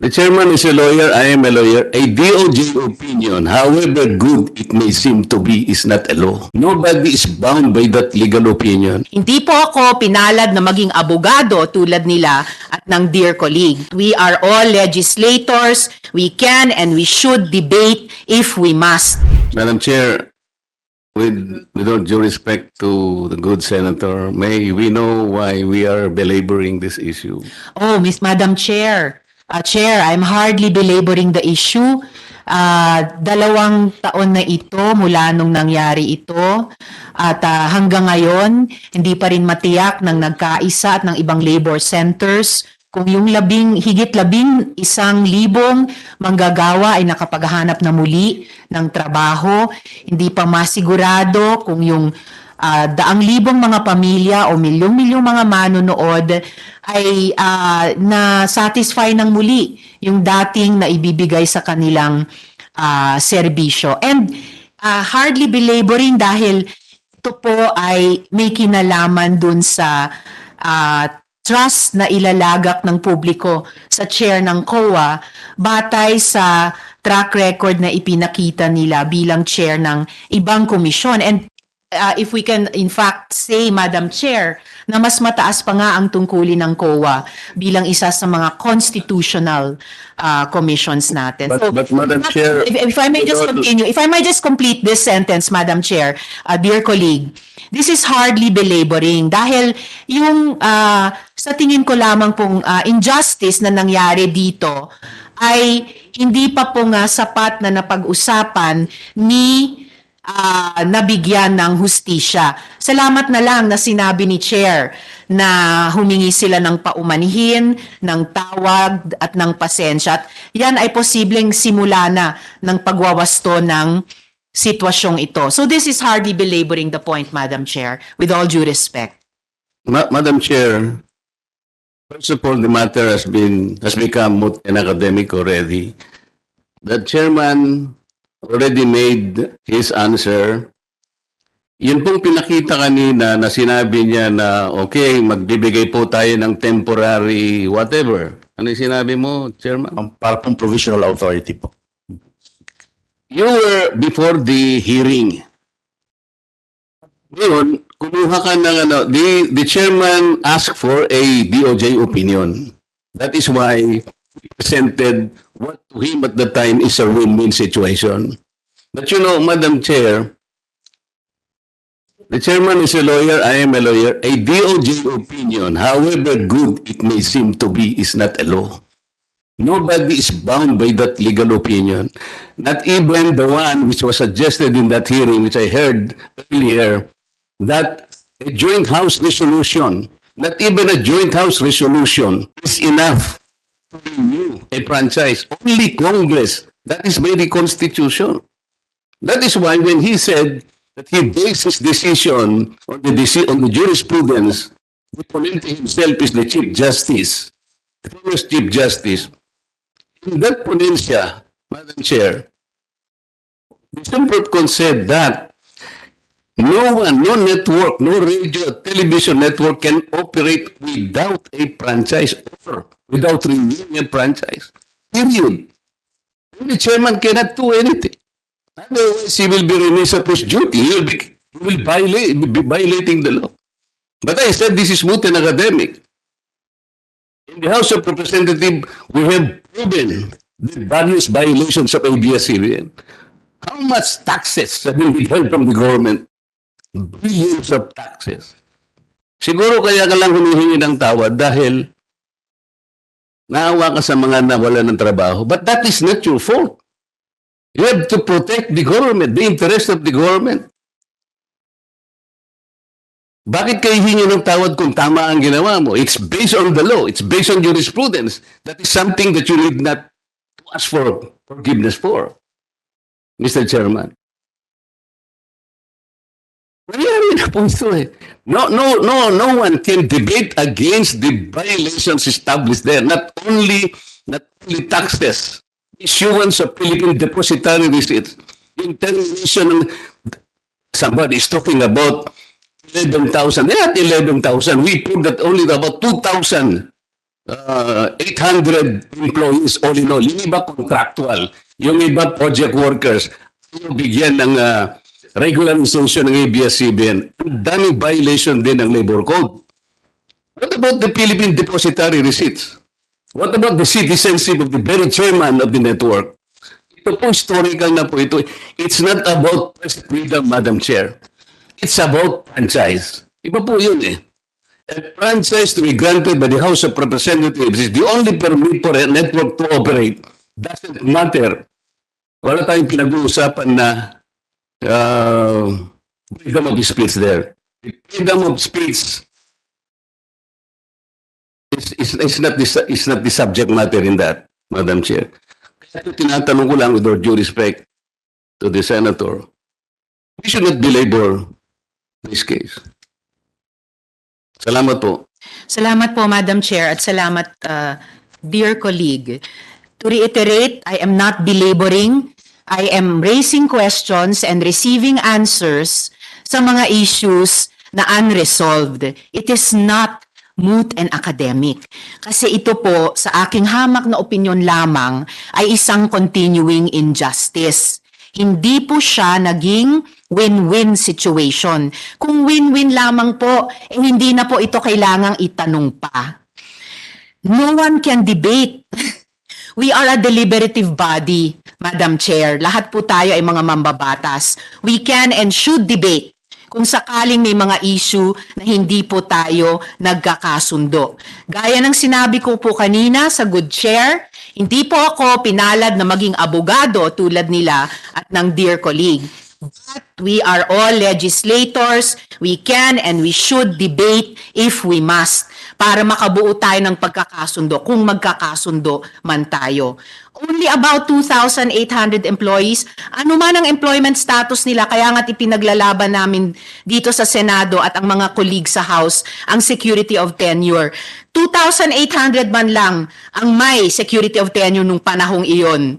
The chairman is a lawyer, I am a lawyer. A DOJ opinion, however good it may seem to be, is not a law. Nobody is bound by that legal opinion. Hindi po ako pinalad na maging abogado tulad nila at ng dear colleague. We are all legislators. We can and we should debate if we must. Madam Chair, with, with all due respect to the good senator, may we know why we are belaboring this issue? Oh, Miss Madam Chair, uh, Chair, I'm hardly belaboring the issue. Ah, dalawang taon na ito mula nung nangyari ito at ah, hanggang ngayon hindi pa rin matiyak ng nagkaisa at ng ibang labor centers kung yung labing, higit labing isang libong manggagawa ay nakapaghanap na muli ng trabaho, hindi pa masigurado kung yung ah, daang libong mga pamilya o milyong-milyong mga manonood ay ah, na-satisfy ng muli yung dating na ibibigay sa kanilang ah, serbisyo. And ah, hardly belaboring dahil ito po ay may kinalaman dun sa ah, trust na ilalagak ng publiko sa chair ng COA batay sa track record na ipinakita nila bilang chair ng ibang komisyon. And uh, if we can in fact say, Madam Chair, na mas mataas pa nga ang tungkulin ng COA bilang isa sa mga constitutional uh, commissions natin. But- but, Madam Chair, if, if I may just continue, if I may just complete this sentence, Madam Chair, uh, dear colleague, this is hardly belaboring dahil yung uh, sa tingin ko lamang pong uh, injustice na nangyari dito ay hindi pa po nga sapat na napag-usapan ni ah, nabigyan ng hustisya. Salamat na lang na sinabi ni Chair na humingi sila ng paumanihin, ng tawag at ng pasensya. At yan ay posibleng simula na ng pagwawasto ng sitwasyong ito. So this is hardly belaboring the point, Madam Chair, with all due respect. Ma- Madam Chair, first of all, the matter has been, has become moot and academic already. The chairman already made his answer. Yun pong pinakita kanina na sinabi niya na, okay, magbibigay po tayo ng temporary whatever. Ano yung sinabi mo, Chairman? Ang para pong provisional authority po. You were before the hearing. Ngayon, kumuha ka ng ano, the, the chairman asked for a DOJ opinion. That is why he presented what to him at the time is a win-win situation. But you know, Madam Chair, the chairman is a lawyer, I am a lawyer. A DOJ opinion, however good it may seem to be, is not a law. Nobody is bound by that legal opinion. Not even the one which was suggested in that hearing, which I heard earlier, that a joint house resolution, not even a joint house resolution is enough a franchise. Only Congress. That is the Constitution. That is why when he said that he based his decision on the, deci- on the jurisprudence, the ponente himself is the Chief Justice, the famous Chief Justice. In that ponencia, Madam Chair, the Supreme Court said that no one, no network, no radio, television network can operate without a franchise offer, without renewing a franchise. Period. The chairman cannot do anything. Otherwise, he will be remiss of his duty. He will be, he will violate, be violating the law. But I said this is moot and academic. In the House of Representatives, we have proven the various violations of ABS-CBN. How much taxes have been withheld from the government? Billions of taxes. Siguro kaya ka lang humihingi ng tawad dahil naawa ka sa mga nawala ng trabaho. But that is not your fault. You have to protect the government, the interest of the government. Bakit kayo hingi ng tawad kung tama ang ginawa mo? It's based on the law. It's based on jurisprudence. That is something that you need not to ask for forgiveness for, Mr. Chairman. Po ito eh. No, no, no, no one can debate against the violations established there. Not only, not only taxes, issuance of Philippine depositary receipts, yung termination somebody is talking about 11,000. They're not 11,000. We proved that only about 2,000 uh, 800 employees all in all. Yung iba contractual, yung iba project workers, yung bigyan ng uh, regular instruction ng ABS-CBN. Ang daming violation din ng labor code. What about the Philippine depository receipts? What about the citizenship of the very chairman of the network? Ito po, historical na po ito. It's not about press freedom, Madam Chair. It's about franchise. Iba po yun eh. A franchise to be granted by the House of Representatives is the only permit for a network to operate. Doesn't matter. Wala tayong pinag-uusapan na uh, freedom of speech there. The freedom of speech is, is, is, not the, is not the subject matter in that, Madam Chair. Kaya tinatanong ko lang with all due respect to the Senator, we should not belabor this case. Salamat po. Salamat po, Madam Chair, at salamat, uh, dear colleague. To reiterate, I am not belaboring. I am raising questions and receiving answers sa mga issues na unresolved. It is not moot and academic. Kasi ito po, sa aking hamak na opinion lamang, ay isang continuing injustice. Hindi po siya naging win-win situation. Kung win-win lamang po, eh hindi na po ito kailangang itanong pa. No one can debate. We are a deliberative body, Madam Chair. Lahat po tayo ay mga mambabatas. We can and should debate kung sakaling may mga issue na hindi po tayo nagkakasundo. Gaya ng sinabi ko po kanina sa Good Chair, hindi po ako pinalad na maging abogado tulad nila at ng dear colleague. But we are all legislators. We can and we should debate if we must para makabuo tayo ng pagkakasundo kung magkakasundo man tayo. Only about 2,800 employees. Ano man ang employment status nila, kaya nga't ipinaglalaban namin dito sa Senado at ang mga colleagues sa House ang security of tenure. 2,800 man lang ang may security of tenure nung panahong iyon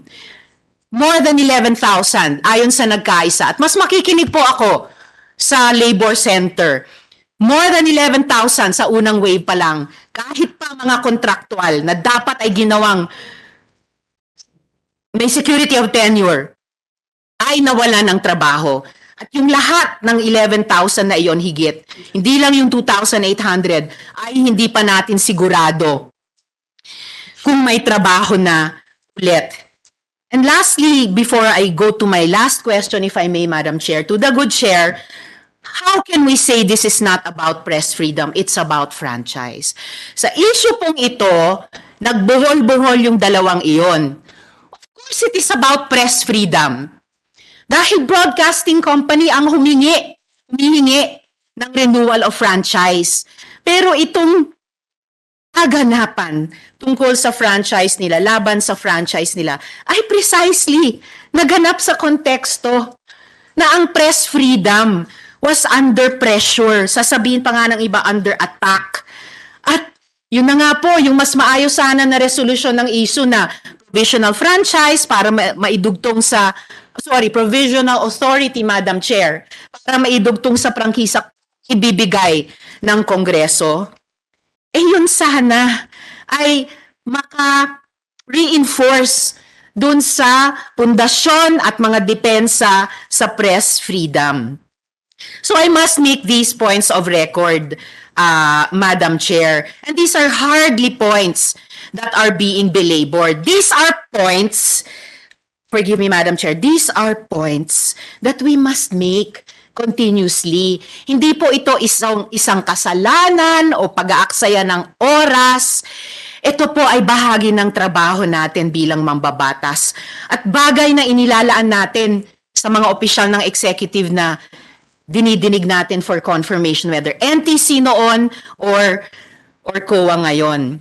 more than 11,000 ayon sa nagkaisa. At mas makikinig po ako sa labor center. More than 11,000 sa unang wave pa lang. Kahit pa mga contractual na dapat ay ginawang may security of tenure ay nawala ng trabaho. At yung lahat ng 11,000 na iyon higit, hindi lang yung 2,800, ay hindi pa natin sigurado kung may trabaho na ulit. And lastly, before I go to my last question, if I may, Madam Chair, to the good chair, how can we say this is not about press freedom? It's about franchise. Sa issue pong ito, nagbuhol-buhol yung dalawang iyon. Of course, it is about press freedom. Dahil broadcasting company ang humingi, humihingi ng renewal of franchise. Pero itong kaganapan tungkol sa franchise nila, laban sa franchise nila, ay precisely naganap sa konteksto na ang press freedom was under pressure. Sasabihin pa nga ng iba, under attack. At yun na nga po, yung mas maayos sana na resolution ng issue na provisional franchise para ma- maidugtong sa, sorry, provisional authority, Madam Chair, para maidugtong sa prangkisa ibibigay ng Kongreso eh yun sana ay maka-reinforce dun sa pundasyon at mga depensa sa press freedom. So I must make these points of record, uh, Madam Chair. And these are hardly points that are being belabored. These are points, forgive me, Madam Chair, these are points that we must make continuously. Hindi po ito isang, isang kasalanan o pag-aaksaya ng oras. Ito po ay bahagi ng trabaho natin bilang mambabatas at bagay na inilalaan natin sa mga opisyal ng executive na dinidinig natin for confirmation whether NTC noon or or COA ngayon.